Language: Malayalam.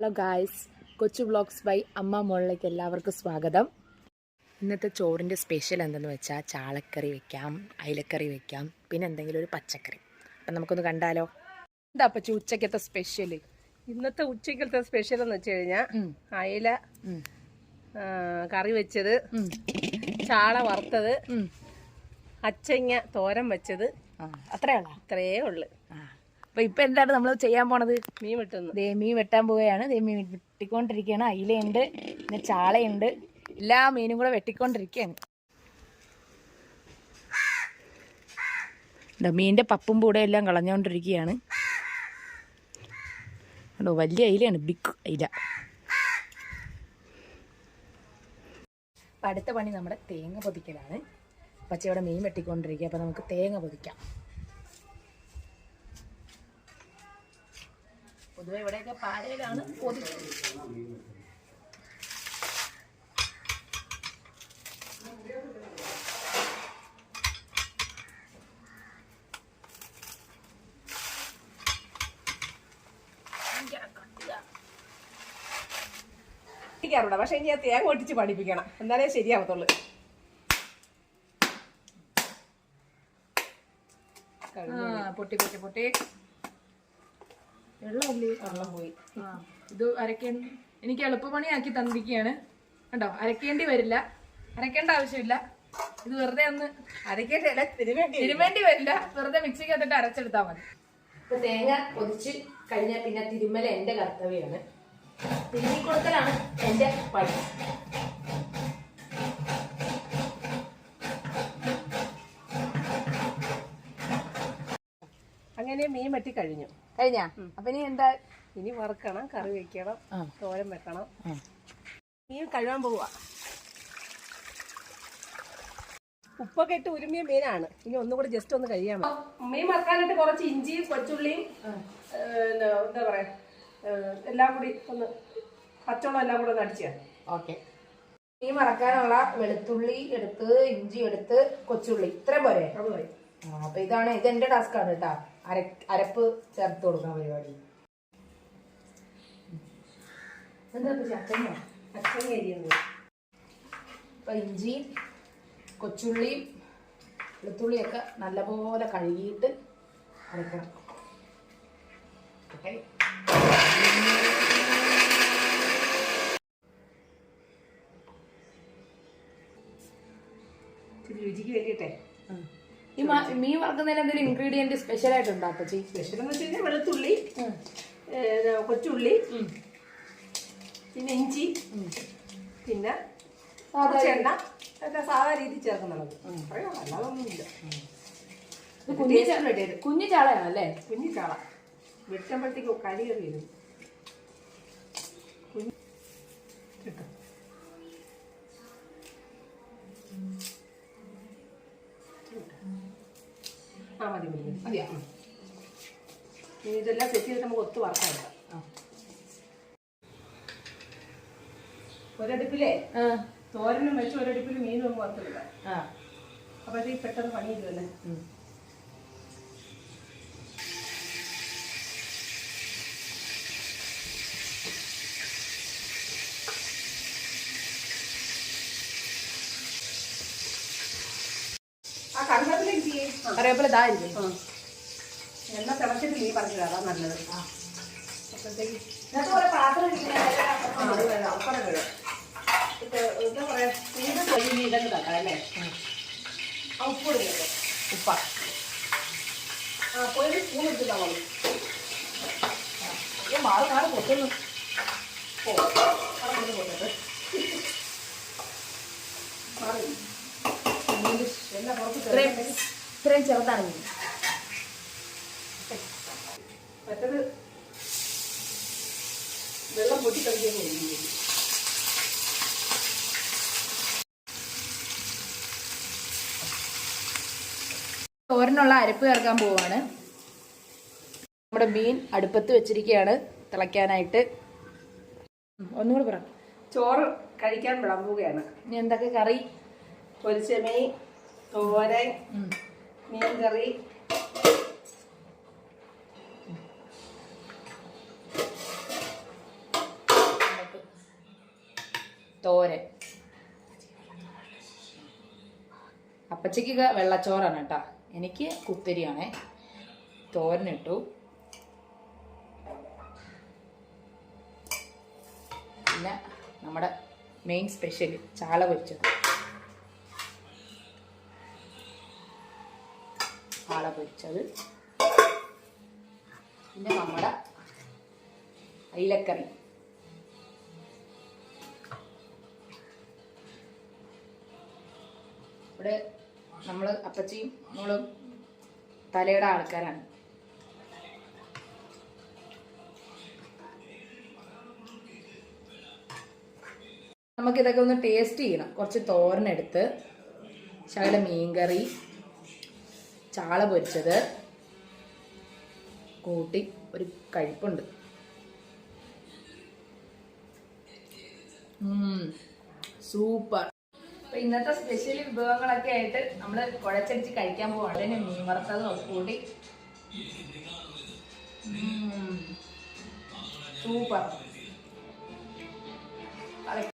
Hello guys Kochu vlogs by അമ്മ മോളിലേക്ക് എല്ലാവർക്കും സ്വാഗതം. ഇന്നത്തെ ചോറിന്റെ സ്പെഷ്യൽ എന്തെന്ന് വെച്ചാൽ ചാളക്കറി വെക്കാം അയിലക്കറി വെക്കാം പിന്നെ എന്തെങ്കിലും ഒരു പച്ചക്കറി. അപ്പം നമുക്കൊന്ന് കണ്ടാലോ? എന്താ അപ്പച്ചി ഉച്ചക്കത്തെ സ്പെഷ്യൽ ഇന്നത്തെ ഉച്ചക്കത്തെ സ്പെഷ്യൽ എന്ന് വെച്ച് കഴിഞ്ഞാൽ അയില കറി വെച്ചത് ചാള വറുത്തത് അച്ചങ്ങ തോരൻ വെച്ചത്. അത്രയാണോ അത്രയേ ഉള്ളു. അപ്പം ഇപ്പൊ എന്താണ് നമ്മൾ ചെയ്യാൻ പോണത്? മീൻ വെട്ടുന്നു. ദേ മീൻ വെട്ടാൻ പോവുകയാണ്. ദേ മീൻ വെട്ടിക്കൊണ്ടിരിക്കുകയാണ്. അയിലയുണ്ട് പിന്നെ ചാളയുണ്ട്. എല്ലാ മീനും കൂടെ വെട്ടിക്കൊണ്ടിരിക്കുകയാണ്. മീന്റെ പപ്പും കൂടെ എല്ലാം കളഞ്ഞുകൊണ്ടിരിക്കുകയാണ് കണ്ടോ വലിയ അയിലയാണ് ബിഗ് അയില. അപ്പം അടുത്ത പണി നമ്മുടെ തേങ്ങ പൊതിക്കലാണ്. പച്ചയോടെ മീൻ വെട്ടിക്കൊണ്ടിരിക്കുക. അപ്പം നമുക്ക് തേങ്ങ പൊതിക്കാം. പൊതുവെ ഇവിടെയൊക്കെ പാരയിലാണ് പൊതുവെ പഠിക്കാറുണ്ട് പക്ഷെ ഇനി ആ തേങ്ങ ഒട്ടിച്ച് പഠിപ്പിക്കണം എന്നാലേ ശരിയാവത്തുള്ളൂ. ആ പൊട്ടി പൊട്ടി പൊട്ടി. വെള്ളമല്ലേ? വെള്ളം പോയി. ഇത് അരക്കേണ്ട എനിക്ക് എളുപ്പമണിയാക്കി തന്നിരിക്കുകയാണ് കണ്ടോ? അരക്കേണ്ടി വരില്ല. അരക്കേണ്ട ആവശ്യമില്ല. ഇത് വെറുതെ ഒന്ന് തിരുമേണ്ടി വരില്ല. വെറുതെ മിക്സിക്ക് മിക്സിക്കകത്തിട്ട് അരച്ചെടുത്താൽ മതി. ഇപ്പൊ തേങ്ങ പൊതിച്ച് കഴിഞ്ഞാൽ പിന്നെ തിരുമല എന്റെ കർത്തവ്യമാണ്. തിരുമ്മി കൊടുക്കലാണ് എന്റെ പണി. അങ്ങനെ മീൻ വെട്ടി കഴിഞ്ഞു. കഴിഞ്ഞാ? അപ്പൊ ഇനി എന്താ? ഇനി വറുക്കണം കറി വെക്കണം തോരം തോരൻ വെക്കണം. മീൻ കഴുകാൻ പോവാ ഉപ്പൊക്കെ ഇട്ട് ഉരുമിയ മീനാണ്. ഇനി ഒന്നും കൂടെ ജസ്റ്റ് ഒന്ന് കഴിയാൻ മീൻ വറുക്കാനായിട്ട് കുറച്ച് ഇഞ്ചിയും കൊച്ചുള്ളിയും എന്താ പറയാ എല്ലാം കൂടി ഒന്ന് പച്ചവെള്ളം എല്ലാം കൂടെ ഒന്ന് അടിച്ചാ ഓക്കെ. മീൻ വറക്കാനുള്ള വെളുത്തുള്ളി എടുത്ത് ഇഞ്ചി എടുത്ത് കൊച്ചുള്ളി. ഇത്രയും പോരെ? അപ്പൊ ഇതാണ്. ഇത് എന്റെ ടാസ്ക് ആണ് കേട്ടാ. അര അരപ്പ് ചേർത്ത് കൊടുക്കാൻ പരിപാടി. എന്താ ചക്കങ്ങ അച്ഛൻ അരിയുന്നത് അപ്പൊ ഇഞ്ചി കൊച്ചുള്ളി വെളുത്തുള്ളിയൊക്കെ നല്ലപോലെ കഴുകിയിട്ട് അരക്കണം. ഓക്കെ രുചിക്ക് വേണ്ടിയിട്ടേ. ഈ മീൻ വറക്കുന്നതിന് എന്തെങ്കിലും ഇൻഗ്രീഡിയന്റ് സ്പെഷ്യൽ ആയിട്ടുണ്ടോ അപ്പച്ചി? സ്പെഷ്യൽ എന്ന് വെച്ച് കഴിഞ്ഞാൽ വെളുത്തുള്ളി കൊച്ചുള്ളി പിന്നെ ഇഞ്ചി പിന്നെ എണ്ണ ഒക്കെ സാധാ രീതി ചേർക്കുന്നുള്ളത്. അല്ലാതൊന്നുമില്ല കുഞ്ഞു അല്ലേ കുഞ്ഞു ചാള വെട്ടുമ്പോഴത്തേക്ക് കരി കയറി വരും. കുഞ്ഞു കിട്ടും മതി മതി മതി. മതിയോ? ഇനി ഇതെല്ലാം സെറ്റ് ചെയ്തിട്ട് നമുക്ക് ഒത്ത് ആ. ഒരടുപ്പിലേ തോരനും വെച്ച് ഒരടുപ്പിൽ മീനും വറുത്തെടുക്കാം അപ്പോഴത്തേക്ക് പെട്ടെന്ന് പണി ചെയ്യുമല്ലേ ഉം. ആ കറിവേപ്പില എന്ത് ചെയ്യും ആ. കറിവേപ്പില ഇതായിരിക്കും. എണ്ണ തിളച്ചിട്ട് നീ പറഞ്ഞത് അതാ നല്ലത്. ഇന്നത്തെ പാത്രം എന്താ പറയാ കഴിഞ്ഞ് തട്ടാം അല്ലേ? ഉപ്പ് ഉപ്പ. ആ പോയി സ്പൂൺ എടുത്തിട്ടാ മതി. ഇത് മാറി മാറി പൊട്ടുന്നു. ഓ അവിടെ മാറി. പുറത്ത് ഇത്രയും ചെറുതാണെങ്കിൽ. ചെറുതാണ് മീൻ മറ്റത് വെള്ളം പൊട്ടി കളിക്കുന്നു തോരനുള്ള അരപ്പ് ചേർക്കാൻ പോവാണ്. നമ്മുടെ മീൻ അടുപ്പത്ത് വെച്ചിരിക്കുകയാണ് തിളയ്ക്കാനായിട്ട്. ഒന്നുകൂടെ പറ. ചോറ് കഴിക്കാൻ വിളമ്പുകയാണ്. ഇനി എന്തൊക്കെ കറി? പൊരിച്ച മീൻ തോരൻ. മീൻ കറി തോരൻ അപ്പച്ചയ്ക്ക് വെള്ളച്ചോറാണ് കേട്ടോ. എനിക്ക് കുത്തരിയാണേ. തോരനിട്ടു. പിന്നെ നമ്മുടെ മെയിൻ സ്പെഷ്യൽ ചാള പൊരിച്ചത്. ചാള പൊരിച്ചത്. പിന്നെ നമ്മുടെ അയിലക്കറി. ഇവിടെ നമ്മൾ അപ്പച്ചിയും നമ്മളും തലയുടെ ആൾക്കാരാണ്. നമുക്കിതൊക്കെ ഒന്ന് ടേസ്റ്റ് ചെയ്യണം. കുറച്ച് തോരനെടുത്ത്. ശകല മീൻകറി. ചാള പൊരിച്ചത് കൂട്ടി ഒരു കഴിപ്പുണ്ട്. സൂപ്പർ. അപ്പൊ ഇന്നത്തെ സ്പെഷ്യൽ വിഭവങ്ങളൊക്കെ ആയിട്ട് നമ്മൾ കുഴച്ചടിച്ച് കഴിക്കാൻ പോവാണ്. അല്ലെങ്കിൽ മീൻ വറുത്തതും കൂടി സൂപ്പർ.